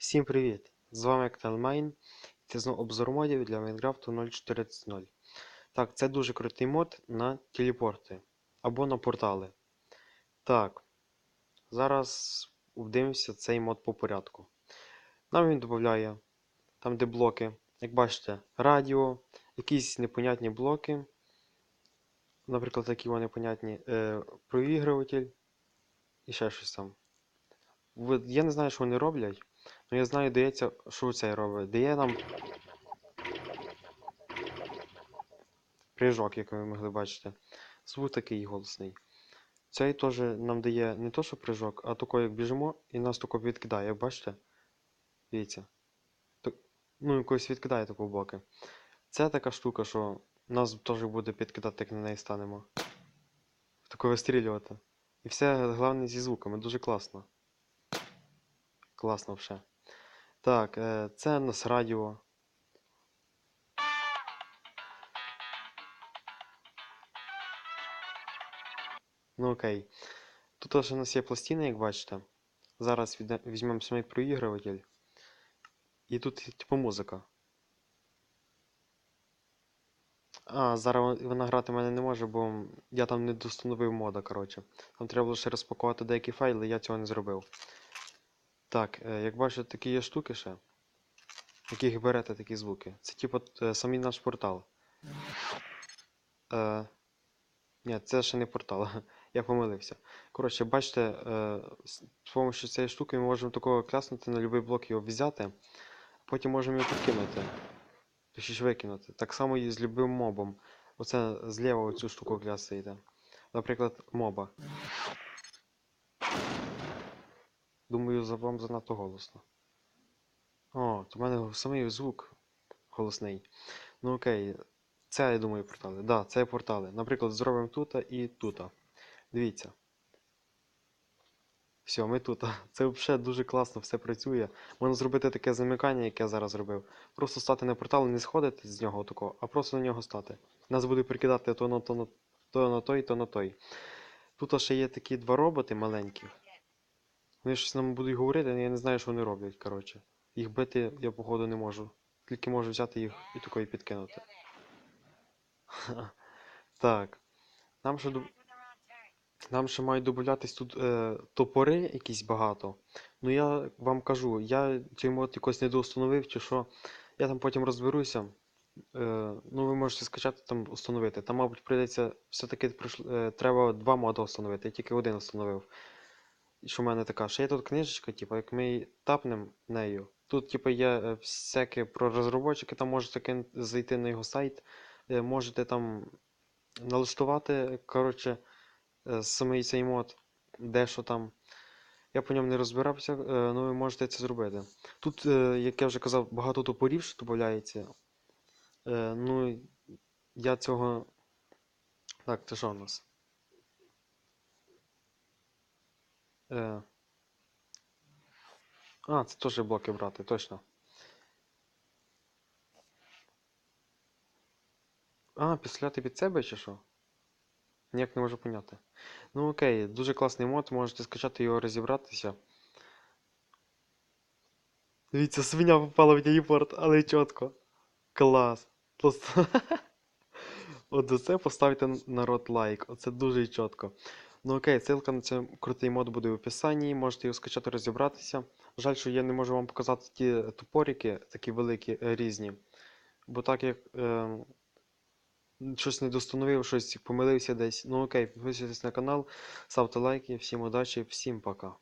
Всім привіт! З вами Knellmine. Це знову обзор модів для Minecraft 0.14.0. Так, це дуже крутий мод на телепорти або на портали. Так, зараз вдивимося цей мод по порядку. Нам він додає там, де блоки, як бачите, радіо, якісь непонятні блоки. Наприклад, такі вони непонятні, е, проігруватель і ще щось там. Я не знаю, що вони роблять. Ну я знаю, дається, що цей робить. Дає нам прыжок, як ви могли бачити. Звук такий голосний. Цей теж нам дає не то, що прыжок, а тако, як біжимо, і нас тако відкидає, бачите? Дивіться. Так, ну, якось відкидає тако боки. Це така штука, що нас теж буде підкидати, як на неї станемо. Тако вистрілювати. І все головне зі звуками, дуже класно. Класно все. Так, е, це у нас радіо. Ну окей. Тут теж у нас є пластина, як бачите. Зараз візьмемо самий проігруватель. І тут типу музика. А, зараз вона грати в мене не може, бо я там не достановив мода, коротше. Там треба було ще розпакувати деякі файли, я цього не зробив. Так, е, як бачите, такі є штуки ще, яких берете такі звуки. Це типу е, самий наш портал. Е, ні, це ще не портал, я помилився. Коротше, бачите, е, з допомогою цієї штуки ми можемо такого кляснути на будь-який блок його взяти, потім можемо його підкинути. Точніше викинути. Так само і з любим мобом. Оце зліва оцю штуку клясаєте. Наприклад, моба. Думаю, за вам занадто голосно. О, то в мене самий звук голосний. Ну окей. Це, я думаю, портали. Да, це портали. Наприклад, зробимо тут і тут. Дивіться. Все, ми тут. Це взагалі дуже класно все працює. Можна зробити таке замикання, яке я зараз зробив. Просто стати на портал, не сходити з нього такого, а просто на нього стати. Нас буде прикидати то на то на, то на той, то на той. Тут ще є такі два роботи маленькі. Вони щось нам будуть говорити, але я не знаю, що вони роблять, коротше. Їх бити я, походу, не можу. Тільки можу взяти їх і такої підкинути. Так. Нам ще, Нам ще мають додатись тут е, топори якісь багато. Ну я вам кажу, я цей мод якось не доустановив, чи що. Я там потім розберуся. Е, ну, ви можете скачати там установити. Там, мабуть, прийдеться все-таки е, треба два моди встановити. Я тільки один встановив. Що в мене така. Ще є тут книжечка, типу, як ми її тапнемо нею. Тут, типу, є е, всяке про розробочики, там можете зайти на його сайт, е, можете там налаштувати, коротше, е, самий цей мод, де що там. Я по ньому не розбирався, ну ви можете це зробити. Тут, як я вже казав, багато топорів що додається. Ну, я цього. Так, це що у нас? Е... А, це теж блоки брати, точно. А, підстріляти під себе чи що? Ніяк не можу поняти. Ну окей, дуже класний мод, можете скачати його розібратися. Дивіться, свиня попала в телепорт, але чітко. Клас. Просто. От за це поставте народ лайк. Оце дуже чітко. Ну окей, ссылка на цей крутий мод буде в описанні, можете його скачати, розібратися. Жаль, що я не можу вам показати ті топорики, такі великі, е, різні. Бо так як е, щось не достановив, щось помилився десь. Ну окей, підписуйтесь на канал, ставте лайки, всім удачі, всім пока.